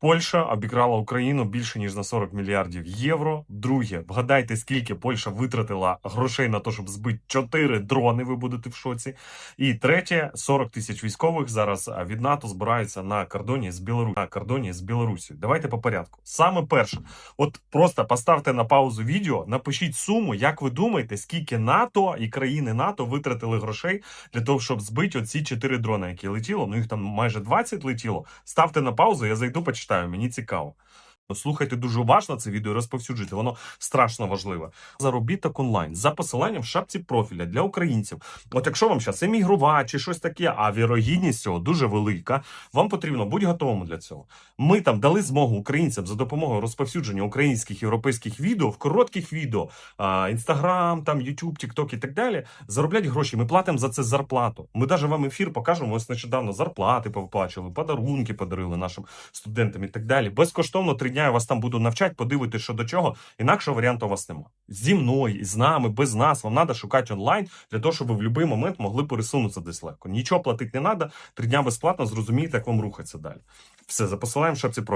Польща обікрала Україну більше ніж на 40 мільярдів євро. Друге, вгадайте, скільки Польща витратила грошей на те, щоб збити 4 дрони. Ви будете в шоці. І третє, 40 тисяч військових зараз від НАТО збираються на кордоні з Білорусі. На кордоні з Білорусі. Давайте по порядку. Саме перше, от просто поставте на паузу відео, напишіть суму, як ви думаєте, скільки НАТО і країни НАТО витратили грошей для того, щоб збити оці 4 дрони, які летіло. Ну їх там майже 20 летіло. Ставте на паузу, я зайду, почитаю. Мені цікаво. Слухайте дуже уважно це відео, розповсюджуйте, воно страшно важливе. Заробіток онлайн за посиланням в шапці профіля для українців. От якщо вам зараз емігрувати чи щось таке, а вірогідність цього дуже велика, вам потрібно бути готовим для цього. Ми там дали змогу українцям за допомогою розповсюдження українських європейських відео в коротких відео, інстаграм, там Ютуб, Тікток і так далі. Зароблять гроші. Ми платимо за це зарплату. Ми навіть вам ефір покажемо. Ось нещодавно зарплати повиплачували, подарунки подарили нашим студентам і так далі. Безкоштовно три дня я вас там буду навчати, подивитися, що до чого. Інакшого варіанту у вас немає. Зі мною, з нами, без нас. Вам треба шукати онлайн для того, щоб ви в будь-який момент могли пересунутися десь легко. Нічого платити не треба. Три дня безплатно, зрозумієте, як вам рухатися далі. Все, за посилаємо шапці профілю.